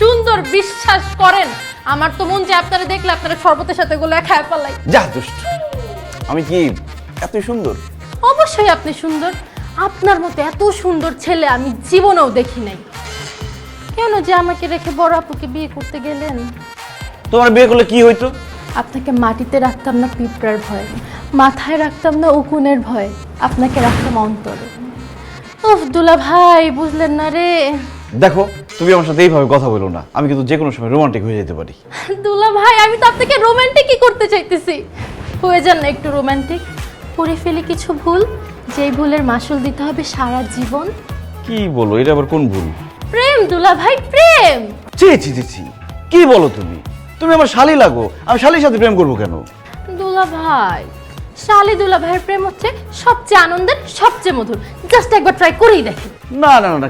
সুন্দর বিশ্বাস করেন। আমার তো মন যে আপনারা দেখলে আপনারা শরবতের সাথে গুলো খায় পালাই যা দুষ্ট। আমি কি এত সুন্দর? অবশ্যই আপনি সুন্দর। আপনার মতো এত সুন্দর ছেলে আমি জীবনেও দেখি নাই। কেন যে আমাকে রেখে বড় আপুকে বিয়ে করতে গেলেন? তোমার বিয়ে করলে কি হইতো? আপনাকে মাটিতে রাখতাম না পিঁপড়ার ভয় মাথায় রাখতাম না উকুনের ভয় আপনাকে রাখতাম অন্তরে। উফ দুলা ভাই বুঝলেন না রে। দেখো তুমি আমার সাথে এইভাবে কথা বলো না। আমি কিন্তু যে কোনো সময় রোমান্টিক হয়ে যেতে পারি। দুলা ভাই আমি তো আপনাকে রোমান্টিকই করতে চাইতেছি। হয়ে যান না একটু রোমান্টিক করে ফেলে কিছু ভুল। যেই ভুলের মাসুল দিতে হবে সারা জীবন। কি বলো এটা আবার কোন ভুল? প্রেম দুলা ভাই প্রেম! ছি ছি ছি ছি। কি বলো তুমি? তুমি আমার শালি লাগো। আমি শালির সাথে প্রেম করব কেন? দুলা ভাই শালি দুলা ভাইয়ের প্রেম হচ্ছে সবচেয়ে আনন্দের সবচেয়ে মধুর। জাস্ট একবার ট্রাই করেই দেখেন। না না না না।